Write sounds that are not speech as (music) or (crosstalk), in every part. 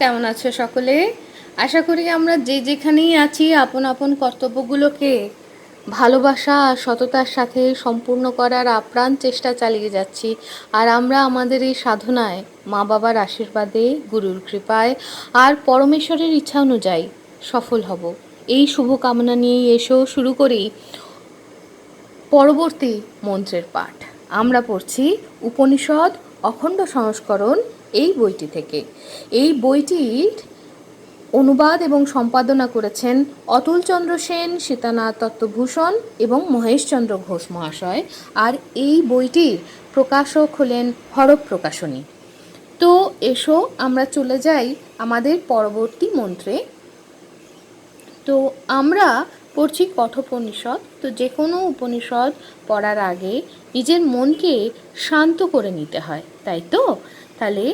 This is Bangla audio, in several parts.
কেমন আছো সকলে? আশা করি আমরা যে যেখানেই আছি, আপন আপন কর্তব্যগুলোকে ভালোবাসা আর সততার সাথে সম্পূর্ণ করার আপ্রাণ চেষ্টা চালিয়ে যাচ্ছি। আর আমরা আমাদের এই সাধনায় মা বাবার আশীর্বাদে, গুরুর কৃপায় আর পরমেশ্বরের ইচ্ছা অনুযায়ী সফল হব। এই শুভকামনা নিয়েই এসো, শুরু করি পরবর্তী মন্ত্রের পাঠ। আমরা পড়ছি উপনিষদ, অখণ্ড সংস্করণ এই বইটি থেকে। এই বইটির অনুবাদ এবং সম্পাদনা করেছেন অতুলচন্দ্র সেন, সীতানাথ তত্ত্বভূষণ এবং মহেশচন্দ্র ঘোষ মহাশয়। আর এই বইটির প্রকাশক হলেন হরপ প্রকাশনী। তো এসো, আমরা চলে যাই আমাদের পরবর্তী মন্ত্রে। তো আমরা পড়ছি কঠোপনিষদ তো যে কোনো উপনিষদ পড়ার আগে নিজের মনকে শান্ত করে নিতে হয়, তাই তো? তাহলে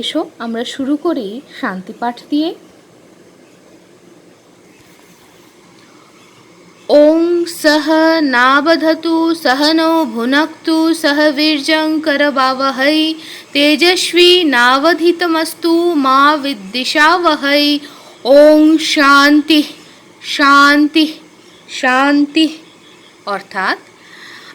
এসো আমরা শুরু করি শান্তি পাঠ দিয়ে। ওং সহ নাবধতু সহনৌ ভুনক্তু সহ বীর্যঙ্করবাবহৈ তেজস্বী নাবধিতমস্তু মা বিদ্বিষাবহৈ ওং শান্তি শান্তি শান্তি। অর্থাৎ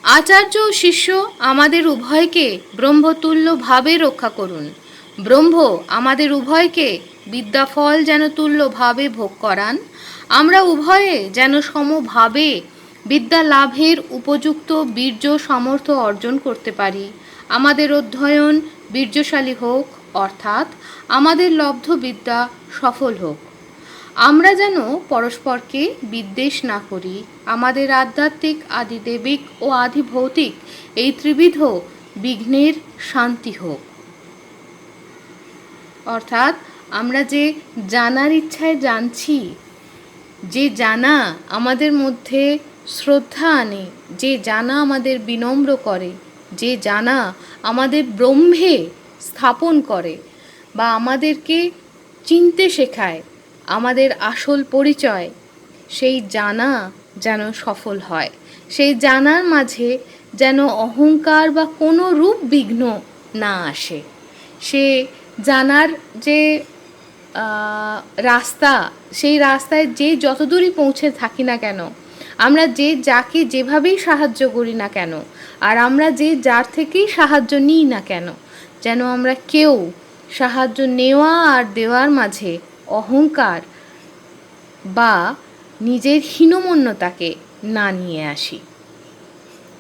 আচার্য ও শিষ্য আমাদের উভয়কে ব্রহ্মতুল্যভাবে রক্ষা করুন। ব্রহ্ম আমাদের উভয়কে বিদ্যাফল যেন তুল্যভাবে ভোগ করান। আমরা উভয়ে যেন সমভাবে বিদ্যা লাভের উপযুক্ত বীর্য সামর্থ্য অর্জন করতে পারি। আমাদের অধ্যয়ন বীর্যশালী হোক, অর্থাৎ আমাদের লব্ধ বিদ্যা সফল হোক। আমরা যেন পরস্পরকে বিদ্বেষ না করি। আমাদের আধ্যাত্মিক, আদিদেবিক ও আদি ভৌতিক এই ত্রিবিধ বিঘ্নের শান্তি হোক। অর্থাৎ আমরা যে জানার ইচ্ছায় জানছি, যে জানা আমাদের মধ্যে শ্রদ্ধা আনে, যে জানা আমাদের বিনম্র করে, যে জানা আমাদের ব্রহ্মে স্থাপন করে বা আমাদেরকে চিনতে শেখায় আমাদের আসল পরিচয়। সেই জানা যেন সফল হয়। সেই জানার মাঝে যেন অহংকার বা কোনো রূপ বিঘ্ন না আসে। সে জানার যে রাস্তা, সেই রাস্তায় যে যতদূরই পৌঁছে থাকি না কেন, আমরা যে যাকে যেভাবেই সাহায্য করি না কেন, আর আমরা যে যার থেকেই সাহায্য নিই না কেন, যেন আমরা কেউ সাহায্য নেওয়া আর দেওয়ার মাঝে অহংকার বা নিজের হীনমন্যতাকে না নিয়ে আসি।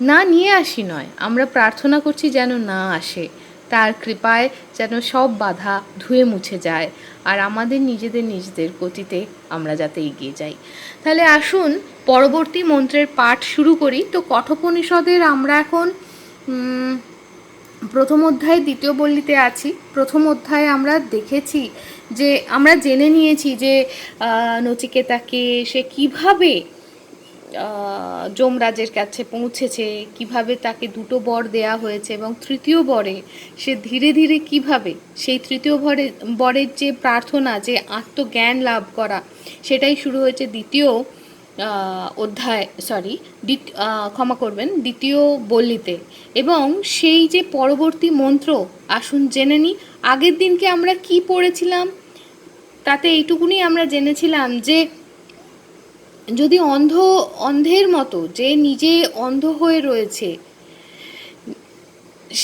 না নিয়ে আসি নয়, আমরা প্রার্থনা করছি যেন না আসে। তার কৃপায় যেন সব বাধা ধুয়ে মুছে যায় আর আমাদের নিজেদের নিজেদের গতিতে আমরা যাতে এগিয়ে যাই। তাহলে আসুন, পরবর্তী মন্ত্রের পাঠ শুরু করি। তো কঠোপনিষদের আমরা এখন প্রথম অধ্যায়ে, দ্বিতীয় পল্লীতে আছি। প্রথম অধ্যায়ে আমরা দেখেছি যে, আমরা জেনে নিয়েছি যে নচিকেতাকে সে কীভাবে যমরাজের কাছে পৌঁছেছে, কীভাবে তাকে দুটো বর দেয়া হয়েছে এবং তৃতীয় বরে সে ধীরে ধীরে কীভাবে, সেই তৃতীয় বরে, বরের যে প্রার্থনা, যে আত্মজ্ঞান লাভ করা, সেটাই শুরু হয়েছে দ্বিতীয় অধ্যায় সরি ক্ষমা করবেন, দ্বিতীয় বল্লিতে। এবং সেই যে পরবর্তী মন্ত্র, আসুন জেনে নিই আগের দিনকে আমরা কি পড়েছিলাম? তাতে এইটুকুনি আমরা জেনেছিলাম যে, যদি অন্ধ, অন্ধের মতো, যে নিজে অন্ধ হয়ে রয়েছে,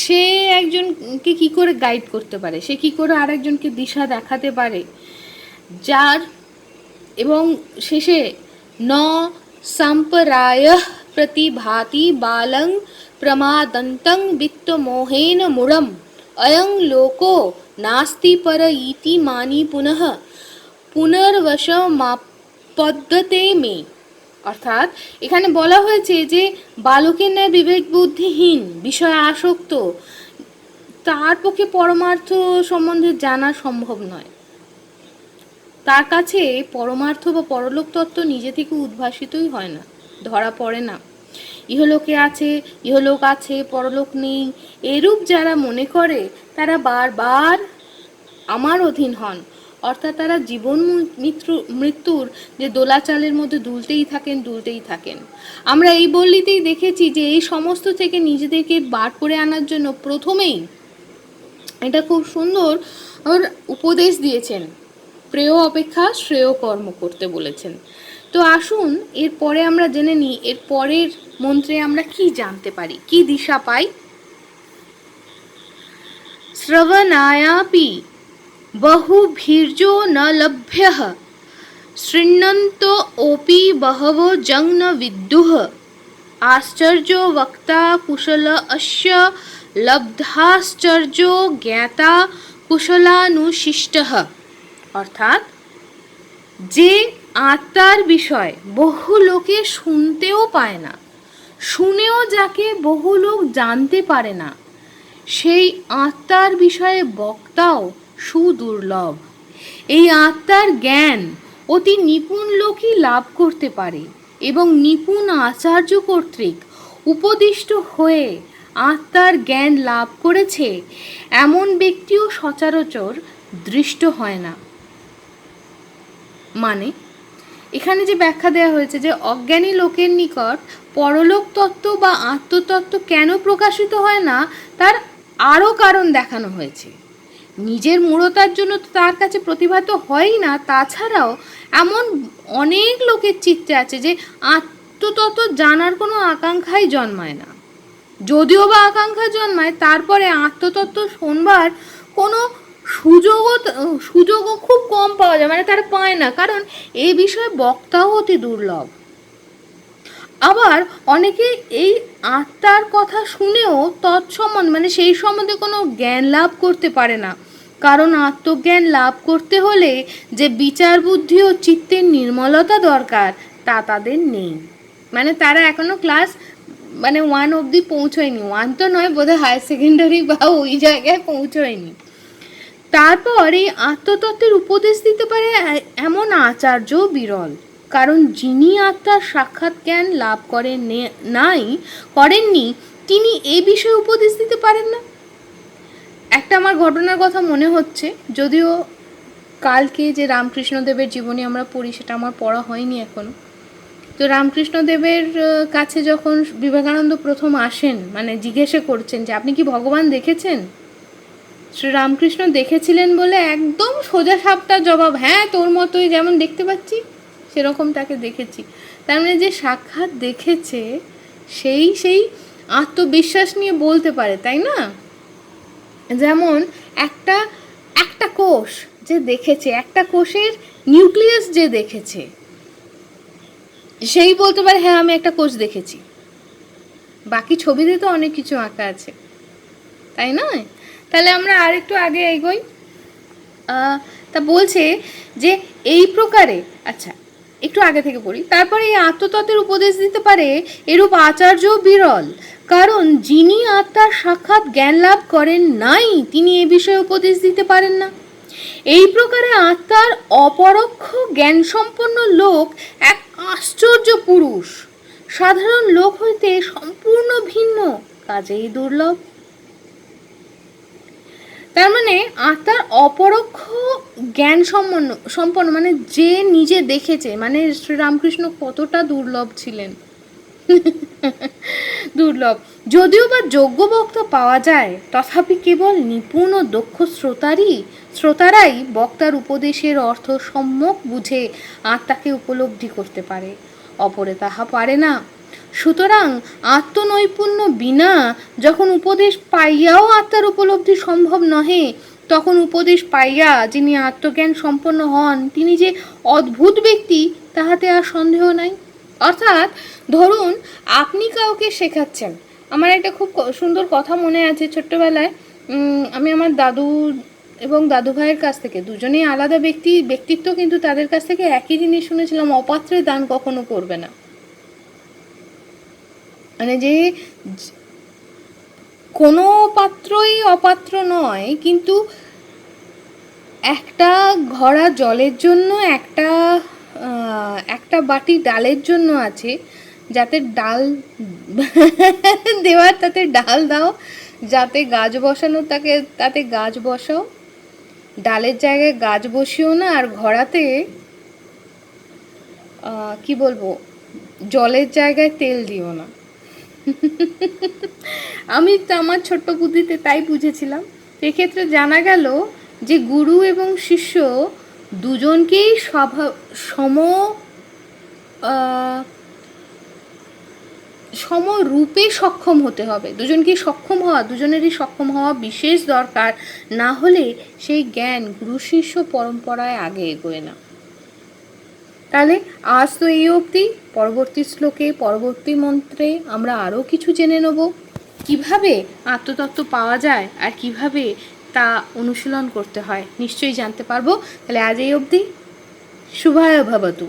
সে একজনকে কি করে গাইড করতে পারে? সে কি করে আরেকজনকে দিশা দেখাতে পারে? যার এবং শেষে ন সম্পরায় প্রতিভাতি বালং প্রমাদন্তং বিত্তমোহেন মূঢ়ম অয়ং লোকো নাস্তি পর ইতি মানি পুনঃ পুনর্বশমাপদ্যতে মে অর্থাৎ এখানে বলা হয়েছে যে বালকের ন্যায় বিবেক বুদ্ধিহীন, বিষয়ে আসক্ত, তার পক্ষে পরমার্থ সম্বন্ধে জানা সম্ভব নয়। তার কাছে পরমার্থ বা পরলোক তত্ত্ব নিজে থেকে উদ্ভাসিতই হয় না, ধরা পড়ে না। ইহলোকে আছে, ইহলোক আছে, পরলোক নেই, এরূপ যারা মনে করে, তারা বারবার আমার অধীন হন। অর্থাৎ তারা জীবন মৃত্যু, মৃত্যুর যে দোলাচালের মধ্যে দুলতেই থাকেন দুলতেই থাকেন। আমরা এই বললিতেই দেখেছি যে এই সমস্ত থেকে নিজেদেরকে বার করে আনার জন্য প্রথমেই এটা খুব সুন্দর উপদেশ দিয়েছেন। প্রেয় অপেক্ষা শ্রেয় কর্ম করতে বলেছেন। তো আসুন এরপরে আমরা জেনে নিই, এর পরের মন্ত্রে আমরা কি জানতে পারি? কি দিশা পাই? শ্রবণায়াপি বহুভীর্যো ন লভ্য, শৃণ্বন্ত ওপি বহব জং বিদ্যুহ আশ্চর্য বক্তা কুশল অশ্য, লব্ধাশ্চর্য জ্ঞাতা কুশলানুশিষ্ট। অর্থাৎ যে আত্মার বিষয় বহু লোকে শুনতেও পায় না, শুনেও যাকে বহু লোক জানতে পারে না, সেই আত্মার বিষয়ে বক্তাও সুদুর্লভ। এই আত্মার জ্ঞান অতি নিপুণ লোকই লাভ করতে পারে এবং নিপুণ আচার্য কর্তৃক উপদিষ্ট হয়ে আত্মার জ্ঞান লাভ করেছে, এমন ব্যক্তিও সচরাচর দৃষ্ট হয় না। মানে এখানে যে ব্যাখ্যা দেওয়া হয়েছে যে অজ্ঞানী লোকের নিকট পরলোক তত্ত্ব বা আত্মতত্ত্ব কেন প্রকাশিত হয় না, তার আরও কারণ দেখানো হয়েছে। নিজের মূঢ়তার জন্য তো তার কাছে প্রতিভাত হয়ই না, তাছাড়াও এমন অনেক লোকের চিত্তে আছে যে আত্মতত্ত্ব জানার কোনো আকাঙ্ক্ষাই জন্মায় না। যদিও বা আকাঙ্ক্ষা জন্মায়, তারপরে আত্মতত্ত্ব শোনবার কোনো সুযোগও সুযোগও খুব কম পাওয়া যায় মানে তারা পায় না। কারণ এই বিষয়ে বক্তাও অতি দুর্লভ। আবার অনেকে এই আত্মার কথা শুনেও তৎসম্বন্ধে মানে সেই সম্বন্ধে কোনো জ্ঞান লাভ করতে পারে না। কারণ আত্মজ্ঞান লাভ করতে হলে যে বিচার বুদ্ধি ও চিত্তের নির্মলতা দরকার, তা তাদের নেই। মানে তারা এখনও ক্লাস মানে ওয়ান অবধি পৌঁছয়নি। ওয়ান তো নয়, বোধহয় হায়ার সেকেন্ডারি বা ওই জায়গায় পৌঁছয়নি। তারপর এই আত্মতত্ত্বের উপদেশ দিতে পারে এমন আচার্য বিরল। কারণ যিনি আত্মার সাক্ষাৎ জ্ঞান লাভ করেন নাই, করেননি, তিনি এ বিষয়ে উপদেশ দিতে পারেন না। একটা আমার ঘটনার কথা মনে হচ্ছে, যদিও কালকে যে রামকৃষ্ণদেবের জীবনী আমরা পড়ি, সেটা আমার পড়া হয়নি এখনও। তো রামকৃষ্ণদেবের কাছে যখন বিবেকানন্দ প্রথম আসেন মানে জিজ্ঞেসে করছেন যে, আপনি কি ভগবান দেখেছেন? শ্রী রামকৃষ্ণ দেখেছিলেন বলে একদম সোজা সাপটা জবাব হ্যাঁ তোর মতোই যেমন দেখতে পাচ্ছি সেরকম তাকে দেখেছি। তার মানে যে সাক্ষাৎ দেখেছে, সেই সেই আত্মবিশ্বাস নিয়ে বলতে পারে, তাই না? যেমন একটা একটা কোষ যে দেখেছে, একটা কোষের নিউক্লিয়াস যে দেখেছে, সেই বলতে পারে হ্যাঁ আমি একটা কোষ দেখেছি। বাকি ছবিতে তো অনেক কিছু আঁকা আছে। তাই নয়? তাহলে আমরা আর একটু আগে এগোই। তা বলছে যে এই প্রকারে আচ্ছা একটু আগে থেকে পড়ি। তারপরে এই আত্মতত্ত্বের উপদেশ দিতে পারে এরূপ আচার্য বিরল, কারণ যিনি আত্মার সাক্ষাৎ জ্ঞান লাভ করেন নাই, তিনি এ বিষয়ে উপদেশ দিতে পারেন না। এই প্রকারে আত্মার অপরোক্ষ জ্ঞান সম্পন্ন লোক এক আশ্চর্য পুরুষ। সাধারণ লোক হইতে সম্পূর্ণ ভিন্ন, কাজেই দুর্লভ। তার মানে আত্মার অপরোক্ষ জ্ঞান সম্পন্ন সম্পন্ন মানে যে নিজে দেখেছে মানে শ্রীরামকৃষ্ণ কতটা দুর্লভ ছিলেন। (laughs) দুর্লভ। যদিও বা যোগ্য বক্তা পাওয়া যায়, তথাপি কেবল নিপুণ ও দক্ষ শ্রোতারই, শ্রোতারাই বক্তার উপদেশের অর্থ সম্যক বুঝে আত্মাকে উপলব্ধি করতে পারে। অপরে তাহা পারে না। সুতরাং আত্মনৈপুণ্য বিনা যখন উপদেশ পাইয়াও আত্মার উপলব্ধি সম্ভব নহে, তখন উপদেশ পাইয়া যিনি আত্মজ্ঞান সম্পন্ন হন, তিনি যে অদ্ভুত ব্যক্তি, তাহাতে আর সন্দেহ নাই। অর্থাৎ, ধরুন, আপনি কাউকে শেখাচ্ছেন। আমার একটা খুব সুন্দর কথা মনে আছে ছোট্টবেলায়। আমি আমার দাদু এবং দাদু ভাইয়ের কাছ থেকে, দুজনেই আলাদা ব্যক্তি, ব্যক্তিত্ব কিন্তু তাদের কাছ থেকে একই জিনিস শুনেছিলাম অপাত্রে দান কখনো করবে না। মানে যে কোনো পাত্রই অপাত্র নয়, কিন্তু একটা ঘড়া জলের জন্য, একটা একটা বাটি ডালের জন্য আছে, যাতে ডাল (laughs) দেওয়ার, তাতে ডাল দাও, যাতে গাছ বসানো তাকে, তাতে গাছ বসাও। ডালের জায়গায় গাছ বসিও না, আর ঘোড়াতে কি বলব, জলের জায়গায় তেল দিও না। আমি তো আমার ছোট্ট বুদ্ধিতে তাই বুঝেছিলাম। এক্ষেত্রে জানা গেল যে গুরু এবং শিষ্য দুজনকেই সম সমরূপে সক্ষম হতে হবে। দুজনকেই সক্ষম হওয়া, দুজনেরই সক্ষম হওয়া বিশেষ দরকার। না হলে সেই জ্ঞান গুরু, শিষ্য পরম্পরায় আগে এগোয় না। তাহলে আজ তো এই অবধি। পরবর্তী শ্লোকে, পরবর্তী মন্ত্রে আমরা আরও কিছু জেনে নেব। কীভাবে আত্মতত্ত্ব পাওয়া যায় আর কীভাবে তা অনুশীলন করতে হয়, নিশ্চয়ই জানতে পারব। তাহলে আজ এই অবধি। শুভায় ভবতু